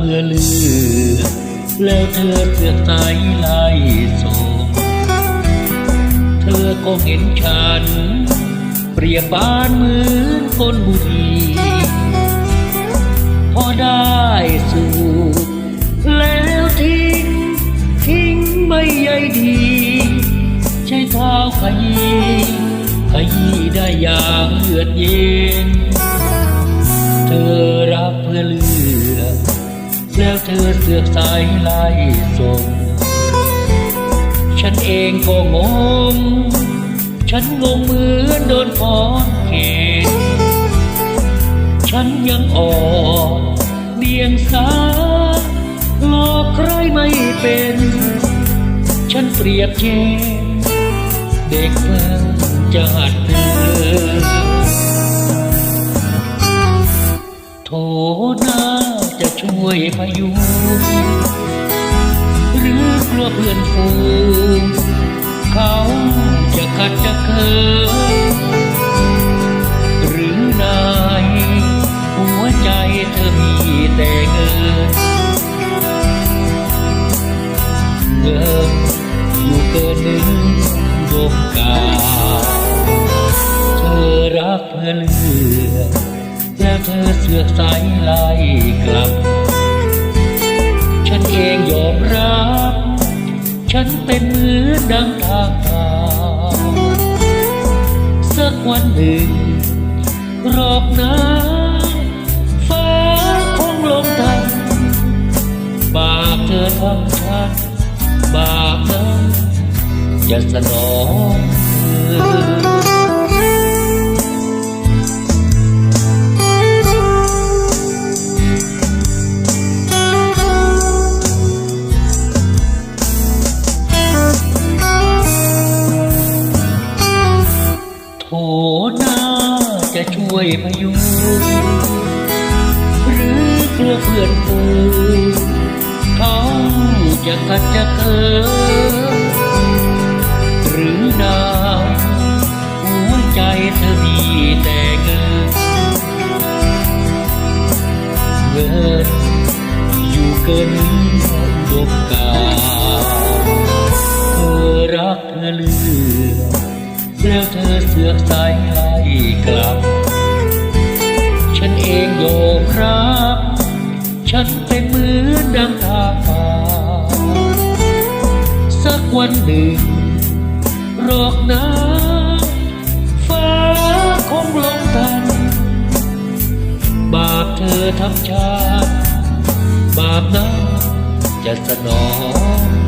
เพื่อเลือ แล้วเธอเสือกสายไล่ส่งเธอก็เห็นฉัน เปรียบปานเหมือนคนบุรีพอได้สูบแล้วทิ้ง ทิ้งไม่ใยดี ใช้เท้าขยี้ขยี้ได้อย่างเลือดเย็น สือกสายไล่ส่ง ฉันเองก็งง ฉันงงเหมือนโดนพรเขตฉันยังอ่อนเดียงสาหลอกใครไม่เป็น ฉันเปรียบเทียบเด็กเพิ่งจะหัดเดิน ช่วยพยุงหรือกลัวเพื่อนฝูงเขาจะขัดจะเคินหรือนายหัวใจเธอมีแต่เงินเงินอยู่เกินหนึ่งดวงกาเธอรักเพื่อเลือแล้วเธอเสือกสายไล่กลับ นเองยอมรับ ฉันเป็นเหมือนดังทางผ่านสักวันหนึ่ง รอบหน้าฟ้าคงลงทันบาปเธอทำฉันบาปนั้นจะสนองเธอ จะช่วยพยุงหรือกลัวเพื่อนฝูเขาจะกัดจะเคินหรือนายหัวใจเธอมีแต่เงินเงินอยู่เกินดวงกาเธอรักเธอเลือ แล้วเธอเสือกสายไล่กลับ ฉันเองโยอมรับ ฉันเป็นเหมือนดังทางป่าสักวันหนึ่งรอกน้ำฟ้าคงลงทัน บาปเธอทำชาติบาปนั้นจะสนอง